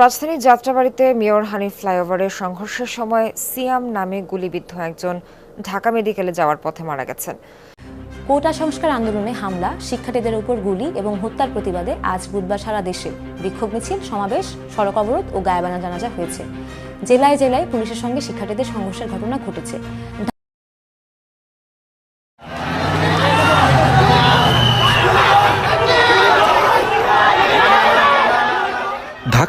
রাজধানীর যাত্রাবাড়িতে মেয়র হানিফ ফ্লাইওভারের সংঘর্ষের সময় সিয়াম নামে গুলিবিদ্ধ একজন ঢাকা মেডিকেলে যাওয়ার পথে মারা গেছেন। কোটা সংস্কার আন্দোলনে হামলা, শিক্ষার্থীদের উপর গুলি এবং হত্যার প্রতিবাদে আজ বুধবার সারা দেশে বিক্ষোভ মিছিল, সমাবেশ, সড়ক অবরোধ ও গায়েবানা জানাজা হয়েছে। জেলায় জেলায় পুলিশের সঙ্গে শিক্ষার্থীদের সংঘর্ষের ঘটনা ঘটেছে।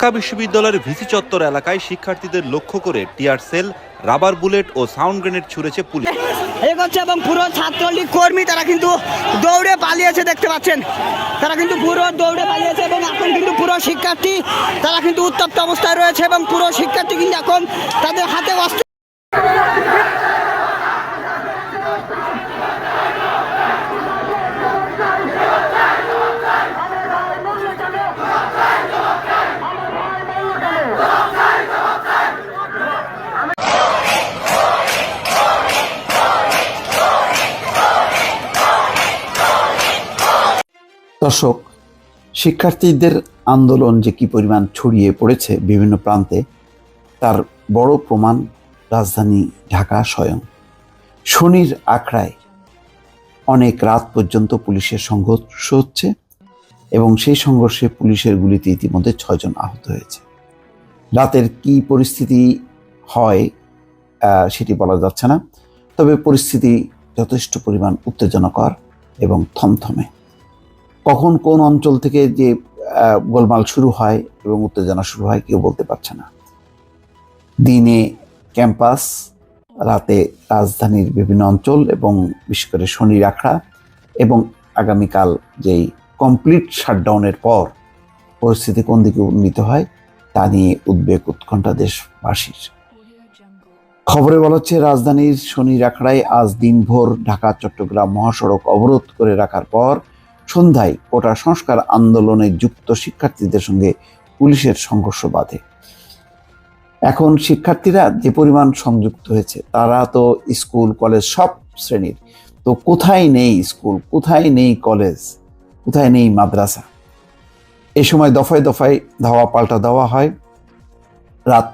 ঢাকা বিশ্ববিদ্যালয়ের ভিসি চত্বর এলাকায় শিক্ষার্থীদের লক্ষ্য করে টিয়ার সেল, রাবার বুলেট ও সাউন্ড গ্রেনেড ছুড়েছে পুলিশ। এগোচ্ছে এবং পুরো ছাত্রলীগ কর্মী, তারা কিন্তু দৌড়ে পালিয়েছে, দেখতে পাচ্ছেন। তারা কিন্তু পুরো দৌড়ে পালিয়েছে এবং এখন কিন্তু পুরো শিক্ষার্থী, তারা কিন্তু উত্তপ্ত অবস্থায় রয়েছে এবং পুরো শিক্ষার্থী কিন্তু এখন তাদের হাতে অস্ত্র দর্শক, শিক্ষার্থীদের আন্দোলন যে কি পরিমাণ ছড়িয়ে পড়েছে বিভিন্ন প্রান্তে, তার বড় প্রমাণ রাজধানী ঢাকা স্বয়ং। শনির আখড়ায় অনেক রাত পর্যন্ত পুলিশের সংঘর্ষ হচ্ছে এবং সেই সংঘর্ষে পুলিশের গুলিতে ইতিমধ্যে ছয়জন আহত হয়েছে। রাতের কি পরিস্থিতি হয় সেটি বলা যাচ্ছে না। তবে পরিস্থিতি যথেষ্ট পরিমাণ উত্তেজনাকর এবং থমথমে। কখন কোন অঞ্চল থেকে যে গোলমাল শুরু হয় এবং উত্তেজনা শুরু হয় কেউ বলতে পারছে না। দিনে ক্যাম্পাস, রাতে রাজধানীর বিভিন্ন অঞ্চল এবং বিশেষ করে শনি আখড়া এবং আগামীকাল যেই কমপ্লিট শাটডাউনের পর পরিস্থিতি কোন দিকে উন্নীত হয় তা নিয়ে উদ্বেগ উৎকণ্ঠা দেশবাসীর। খবরে বলা হচ্ছে, রাজধানীর শনির আখড়ায় আজ দিনভর ঢাকা চট্টগ্রাম মহাসড়ক অবরোধ করে রাখার পর সন্ধ্যায় কোটা সংস্কার আন্দোলনে যুক্ত শিক্ষার্থীদের সঙ্গে পুলিশের সংঘর্ষ বাধে। এখন শিক্ষার্থীরা যে পরিমাণ সংযুক্ত হয়েছে, তারা তো স্কুল, কলেজ সব শ্রেণির। তো কোথায় নেই স্কুল? কোথায় নেই কলেজ? কোথায় নেই মাদ্রাসা? এ সময় দফায় দফায় ধাওয়া পাল্টা দেওয়া হয়। রাত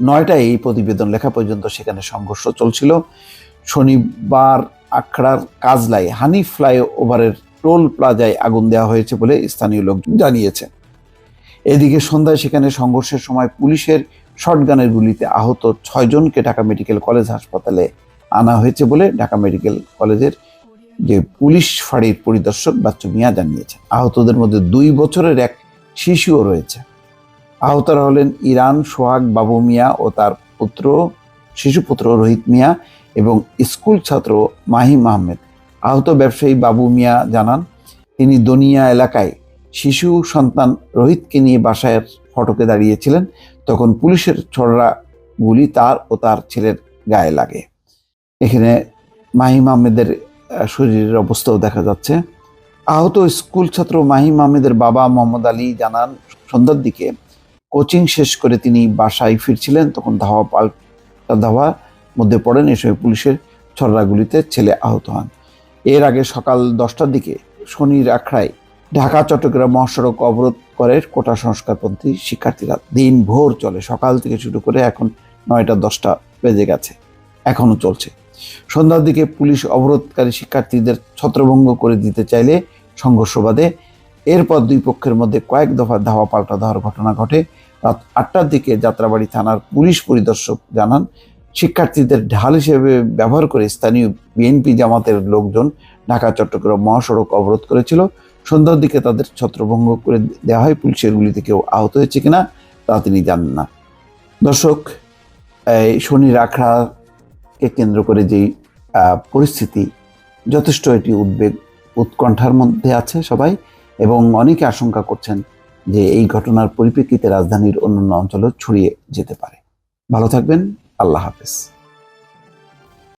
নয়টায় এই প্রতিবেদন লেখা পর্যন্ত সেখানে সংঘর্ষ চলছিল। শনিবার আখড়ার কাজলাই হানি ফ্লাইওভারের টোল প্লাজায় আগুন দেওয়া হয়েছে বলে স্থানীয় লোক জানিয়েছে এদিকে সন্ধ্যায় সেখানে সংঘর্ষের সময় পুলিশের শটগানের গুলিতে আহত ছয়জনকে ঢাকা মেডিকেল কলেজ হাসপাতালে আনা হয়েছে বলে ঢাকা মেডিকেল কলেজের যে পুলিশ ফাঁড়ির পরিদর্শক বাচ্চু মিয়া জানিয়েছে আহতদের মধ্যে দুই বছরের এক শিশুও রয়েছে। আহতরা হলেন ইরান সোহাগ বাবু মিয়া ও তার পুত্র শিশুপুত্র রোহিত মিয়া এবং স্কুল ছাত্র মাহিম আহমেদ। আহত ব্যবসায়ী বাবু মিয়া জানান, তিনি দনিয়া এলাকায় শিশু সন্তান রোহিতকে নিয়ে বাসায় ফটকে দাঁড়িয়েছিলেন। তখন পুলিশের ছড়রা গুলি তার ও তার ছেলের গায়ে লাগে। এখানে মাহিম আহমেদের শরীরের অবস্থাও দেখা যাচ্ছে। আহত স্কুল ছাত্র মাহিম আহমেদের বাবা মোহাম্মদ আলী জানান, সন্ধ্যার দিকে কোচিং শেষ করে তিনি বাসায় ফিরছিলেন। তখন ধাওয়া পাল্টা ধাওয়া মধ্যে পড়েন। এ পুলিশের ছড়রাগুলিতে ছেলে আহত হন। এর আগে সকাল দশটার দিকে শনির আখড়ায় ঢাকা, চট্টগ্রাম মহাসড়ক অবরোধ করে কোটা সংস্কারপন্থী শিক্ষার্থীরা দিন ভোর চলে। সকাল থেকে শুরু করে এখন নয়টা, দশটা বেজে গেছে এখনও চলছে। সন্ধ্যার দিকে পুলিশ অবরোধকারী শিক্ষার্থীদের ছত্রভঙ্গ করে দিতে চাইলে সংঘর্ষ বাধে এরপর দুই পক্ষের মধ্যে কয়েক দফা ধাওয়া পাল্টা দেওয়ার ঘটনা ঘটে। রাত আটটার দিকে যাত্রাবাড়ি থানার পুলিশ পরিদর্শক জানান শিক্ষার্থীদের ঢাল হিসেবে ব্যবহার করে স্থানীয় বিএনপি জামাতের লোকজন ঢাকা, চট্টগ্রাম মহাসড়ক অবরোধ করেছিল। সন্ধ্যার দিকে তাদের ছত্রভঙ্গ করে দেওয়া হয়। পুলিশের গুলিতে কেউ আহত হয়েছে কিনা তা তিনি জানেন না। দর্শক, এই শনির আখড়াকে কেন্দ্র করে যেই পরিস্থিতি, যথেষ্ট এটি উদ্বেগ উৎকণ্ঠার মধ্যে আছে সবাই এবং অনেকে আশঙ্কা করছেন যে এই ঘটনার পরিপ্রেক্ষিতে রাজধানীর অন্যান্য অঞ্চলেও ছড়িয়ে যেতে পারে। ভালো থাকবেন। আল্লাহ হাফেজ।